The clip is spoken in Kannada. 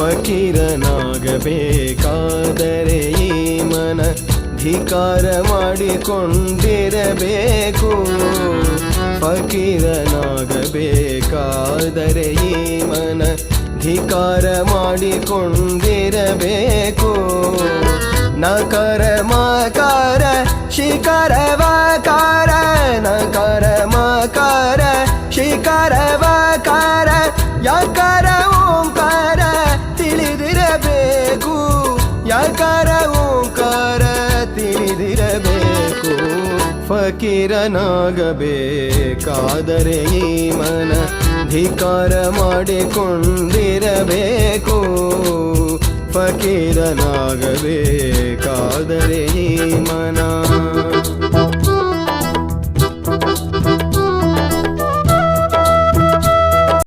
ಫಕೀರನಾಗಬೇಕಾದರೆ ಈ ಮನ ಧಿಕಾರ ಮಾಡಿಕೊಂಡಿರಬೇಕು ಫಕೀರನಾಗಬೇಕಾದರೆ ಈ ಮನ ಧಿಕಾರ ಮಾಡಿಕೊಂಡಿರಬೇಕು ನಕರ ಮಕರ ಶಿಖರವಕಾರ ನಕರ ಮಕರ ಶಿಖರವಕಾರ, ಯಾಕಾರ ಯಾಕಾರ ಓಂಕಾರ ತಿಳಿದಿರಬೇಕು? ಫಕೀರನಾಗಬೇಕಾದರೆ ಈ ಮನ ಧಿಕಾರ ಮಾಡಿಕೊಂಡಿರಬೇಕು. ಫಕೀರನಾಗಬೇಕಾದರೆ ಈ ಮನ